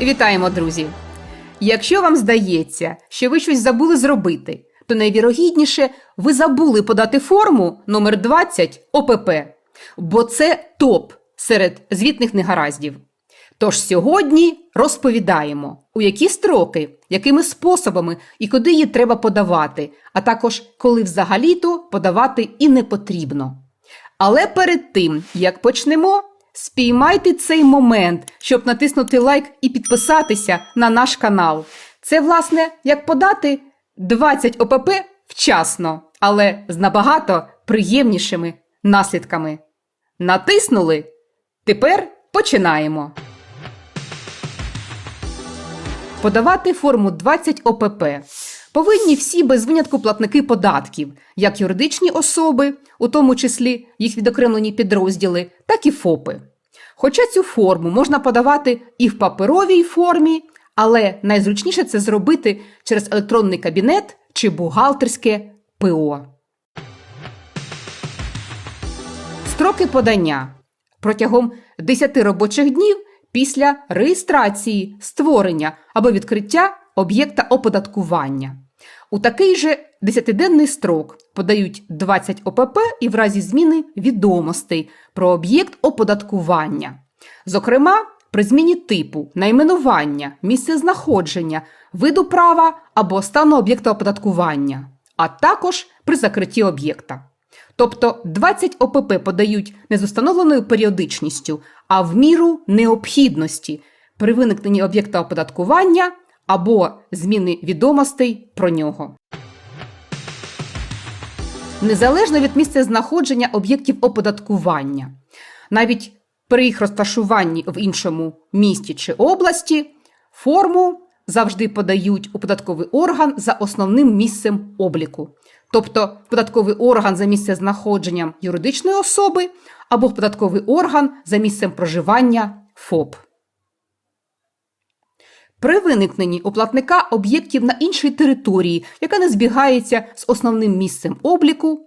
Вітаємо, друзі! Якщо вам здається, що ви щось забули зробити, то найвірогідніше ви забули подати форму номер 20 ОПП, бо це топ серед звітних негараздів. Тож сьогодні розповідаємо, у які строки, якими способами і куди її треба подавати, а також коли взагалі-то подавати і не потрібно. Але перед тим, як почнемо, спіймайте цей момент, щоб натиснути лайк і підписатися на наш канал. Це, власне, як подати 20 ОПП вчасно, але з набагато приємнішими наслідками. Натиснули? Тепер починаємо. Подавати форму 20 ОПП повинні всі без винятку платники податків, як юридичні особи, у тому числі їх відокремлені підрозділи, так і ФОПи. Хоча цю форму можна подавати і в паперовій формі, але найзручніше це зробити через електронний кабінет чи бухгалтерське ПО. Строки подання протягом 10 робочих днів після реєстрації, створення або відкриття об'єкта оподаткування. У такий же 10-денний строк подають 20 ОПП і в разі зміни відомостей про об'єкт оподаткування. Зокрема, при зміні типу, найменування, місце знаходження, виду права або стану об'єкта оподаткування, а також при закритті об'єкта. Тобто 20 ОПП подають не з установленою періодичністю, а в міру необхідності при виникненні об'єкта оподаткування або зміни відомостей про нього. Незалежно від місця знаходження об'єктів оподаткування, навіть при їх розташуванні в іншому місті чи області, форму завжди подають у податковий орган за основним місцем обліку, тобто податковий орган за місцем знаходження юридичної особи або податковий орган за місцем проживання ФОП. При виникненні у платника об'єктів на іншій території, яка не збігається з основним місцем обліку,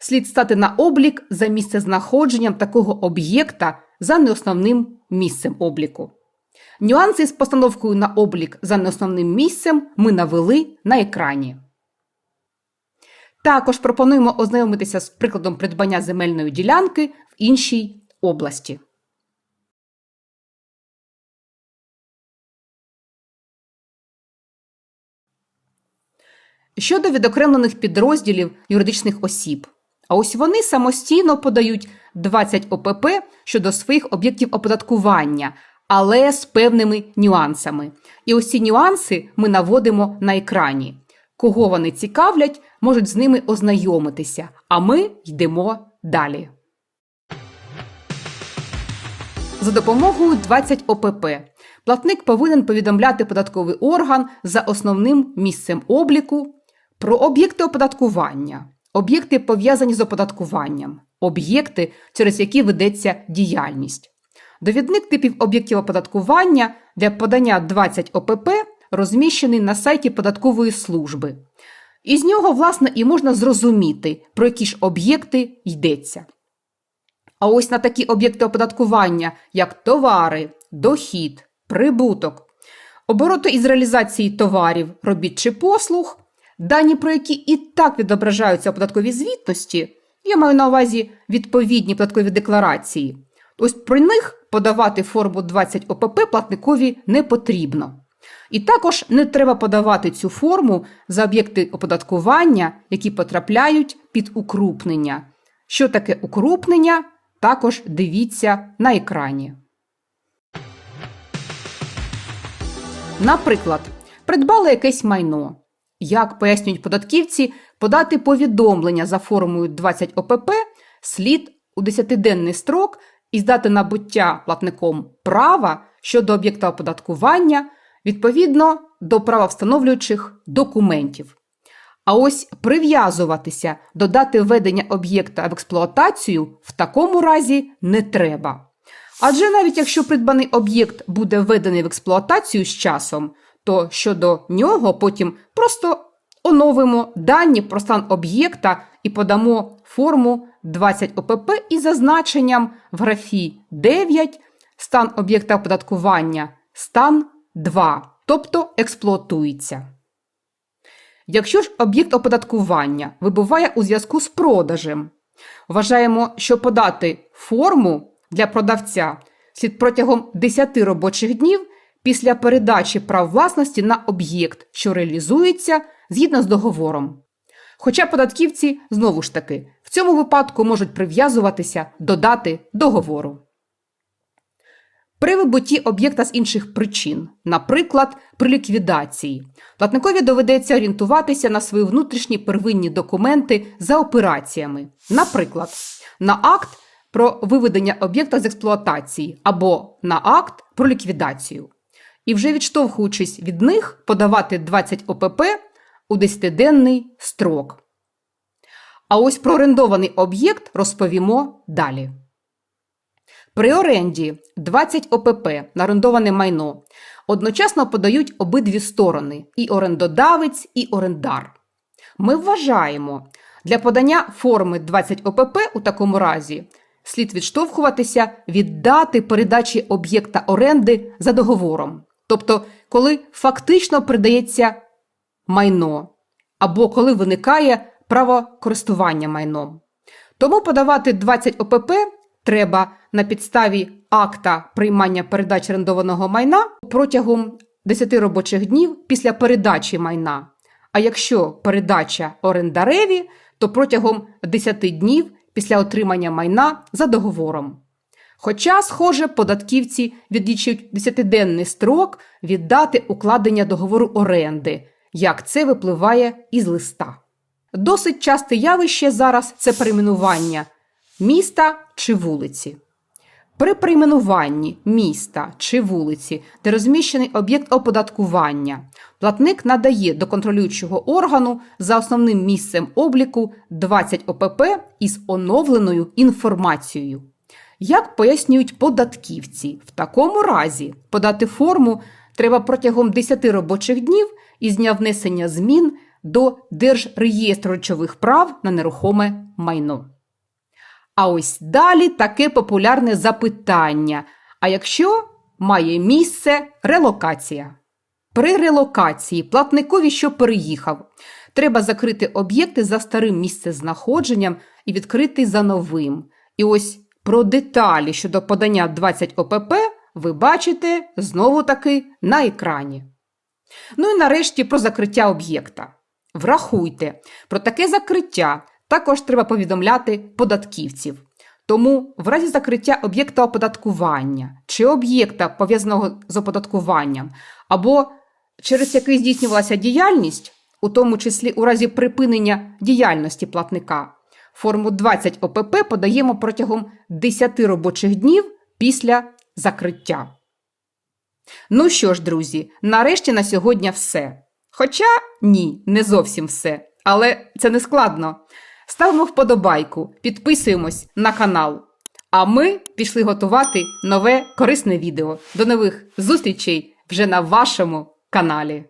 слід стати на облік за місцезнаходженням такого об'єкта за неосновним місцем обліку. Нюанси з постановкою на облік за неосновним місцем ми навели на екрані. Також пропонуємо ознайомитися з прикладом придбання земельної ділянки в іншій області. Щодо відокремлених підрозділів юридичних осіб. А ось вони самостійно подають 20 ОПП щодо своїх об'єктів оподаткування, але з певними нюансами. І ось ці нюанси ми наводимо на екрані. Кого вони цікавлять, можуть з ними ознайомитися, а ми йдемо далі. За допомогою 20 ОПП платник повинен повідомляти податковий орган за основним місцем обліку про об'єкти оподаткування, об'єкти пов'язані з оподаткуванням, об'єкти, через які ведеться діяльність. Довідник типів об'єктів оподаткування для подання 20 ОПП розміщений на сайті податкової служби. Із нього, власне, і можна зрозуміти, про які ж об'єкти йдеться. А ось на такі об'єкти оподаткування, як товари, дохід, прибуток, обороти із реалізації товарів, робіт чи послуг, дані про які і так відображаються у податковій звітності, я маю на увазі відповідні податкові декларації. Ось про них подавати форму 20 ОПП платникові не потрібно. І також не треба подавати цю форму за об'єкти оподаткування, які потрапляють під укрупнення. Що таке укрупнення? Також дивіться на екрані. Наприклад, придбали якесь майно. Як пояснюють податківці, подати повідомлення за формою 20 ОПП слід у 10-денний строк і здати набуття платником права щодо об'єкта оподаткування відповідно до правовстановлюючих документів. А ось прив'язуватися до дати введення об'єкта в експлуатацію в такому разі не треба. Адже навіть якщо придбаний об'єкт буде введений в експлуатацію з часом, то щодо нього потім просто оновимо дані про стан об'єкта і подамо форму 20 ОПП із зазначенням в графі 9 стан об'єкта оподаткування, стан 2, тобто експлуатується. Якщо ж об'єкт оподаткування вибуває у зв'язку з продажем, вважаємо, що подати форму для продавця слід протягом 10 робочих днів після передачі прав власності на об'єкт, що реалізується згідно з договором. Хоча податківці, знову ж таки, в цьому випадку можуть прив'язуватися до дати договору. При вибутті об'єкта з інших причин, наприклад, при ліквідації, платникові доведеться орієнтуватися на свої внутрішні первинні документи за операціями, наприклад, на акт про виведення об'єкта з експлуатації або на акт про ліквідацію. І вже відштовхуючись від них, подавати 20 ОПП у 10-денний строк. А ось про орендований об'єкт розповімо далі. При оренді 20 ОПП на орендоване майно одночасно подають обидві сторони і орендодавець, і орендар. Ми вважаємо, для подання форми 20 ОПП у такому разі слід відштовхуватися від дати передачі об'єкта оренди за договором, тобто коли фактично передається майно або коли виникає право користування майном. Тому подавати 20 ОПП треба на підставі акта приймання передачі орендованого майна протягом 10 робочих днів після передачі майна. А якщо передача орендареві, то протягом 10 днів після отримання майна за договором. Хоча, схоже, податківці відлічують 10-денний строк від дати укладення договору оренди, як це випливає із листа. Досить часте явище зараз це перейменування міста чи вулиці. При перейменуванні міста чи вулиці, де розміщений об'єкт оподаткування, платник надає до контролюючого органу за основним місцем обліку 20 ОПП із оновленою інформацією. Як пояснюють податківці, в такому разі подати форму треба протягом 10 робочих днів із дня внесення змін до Держреєстру речових прав на нерухоме майно. А ось далі таке популярне запитання: а якщо має місце релокація? При релокації платникові, що переїхав, треба закрити об'єкти за старим місцезнаходженням і відкрити за новим. І ось про деталі щодо подання 20 ОПП ви бачите знову таки на екрані. Ну і нарешті про закриття об'єкта. Врахуйте, про таке закриття також треба повідомляти податківців. Тому в разі закриття об'єкта оподаткування чи об'єкта, пов'язаного з оподаткуванням, або через який здійснювалася діяльність, у тому числі у разі припинення діяльності платника, форму 20 ОПП подаємо протягом 10 робочих днів після закриття. Ну що ж, друзі, нарешті на сьогодні все. Хоча ні, не зовсім все. Але це не складно. Ставимо вподобайку, підписуємось на канал. А ми пішли готувати нове корисне відео. До нових зустрічей вже на вашому каналі.